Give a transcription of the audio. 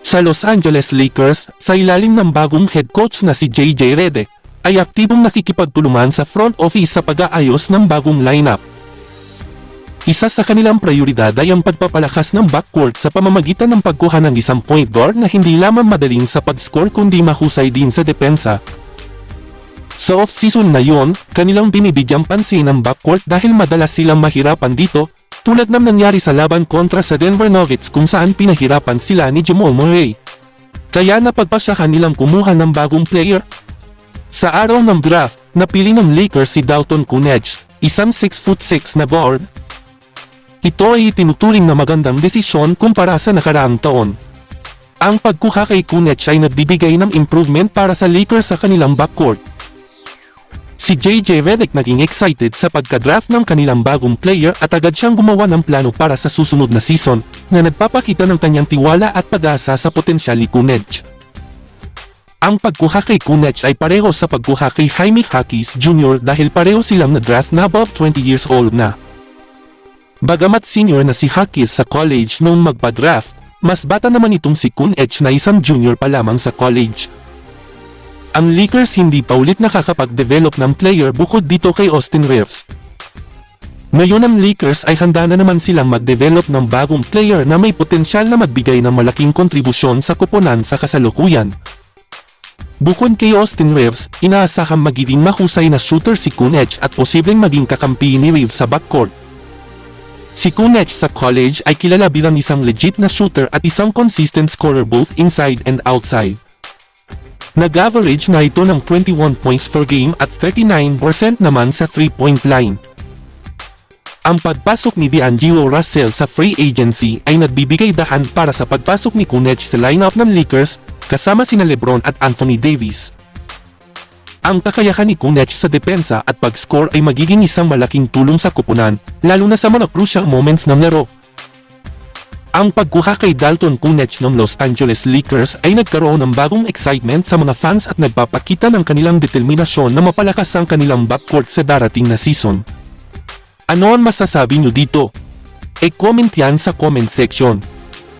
Sa Los Angeles Lakers, sa ilalim ng bagong head coach na si JJ Redick, ay aktibong nakikipagtulungan sa front office sa pag-aayos ng bagong lineup. Isa sa kanilang prioridad ay ang pagpapalakas ng backcourt sa pamamagitan ng pagkuha ng isang point guard na hindi lamang madaling sa pag-score kundi mahusay din sa depensa. Sa off-season na yon, kanilang binibigyang pansin ang backcourt dahil madalas silang mahirapan dito, tulad ng nangyari sa laban kontra sa Denver Nuggets kung saan pinahirapan sila ni Jamal Murray. Kaya napagpasya kanilang kumuha ng bagong player. Sa araw ng draft, napili ng Lakers si Dalton Kunech, isang 6'6 na guard. Ito ay itinuturing na magandang desisyon kumpara sa nakaraang taon. Ang pagkuha kay Kunech ay nagbibigay ng improvement para sa Lakers sa kanilang backcourt. Si JJ Redick naging excited sa pagka-draft ng kanilang bagong player at agad siyang gumawa ng plano para sa susunod na season na nagpapakita ng kanyang tiwala at pag-asa sa potensyal ni Kunech. Ang pagkuha kay Kunech ay pareho sa pagkuha kay Jaime Hakis Jr. dahil pareho silang na-draft na above 20 years old na. Bagamat senior na si Hakis sa college noong magpa-draft, mas bata naman itong si Kunech na isang junior pa lamang sa college. Ang Lakers hindi pa ulit nakakapag-develop ng player bukod dito kay Austin Reeves. Ngayon ang Lakers ay handa na naman silang mag-develop ng bagong player na may potensyal na magbigay ng malaking kontribusyon sa kuponan sa kasalukuyan. Bukod kay Austin Reeves, inaasahang magiging mahusay na shooter si Kunech at posibleng maging kakampi ni Reeves sa backcourt. Si Kunech sa college ay kilala bilang isang legit na shooter at isang consistent scorer both inside and outside. Nag-average na ito ng 21 points per game at 39% naman sa 3-point line. Ang pagpasok ni D'Angelo Russell sa free agency ay nagbibigay dahan para sa pagpasok ni Kunech sa lineup ng Lakers kasama sina Lebron at Anthony Davis. Ang kakayahan ni Kunech sa depensa at pag-score ay magiging isang malaking tulong sa kupunan, lalo na sa mga crucial moments ng laro. Ang pagkuha kay Dalton Kunech ng Los Angeles Lakers ay nagkaroon ng bagong excitement sa mga fans at nagpapakita ng kanilang determinasyon na mapalakas ang kanilang backcourt sa darating na season. Ano ang masasabi nyo dito? E-comment yan sa comment section.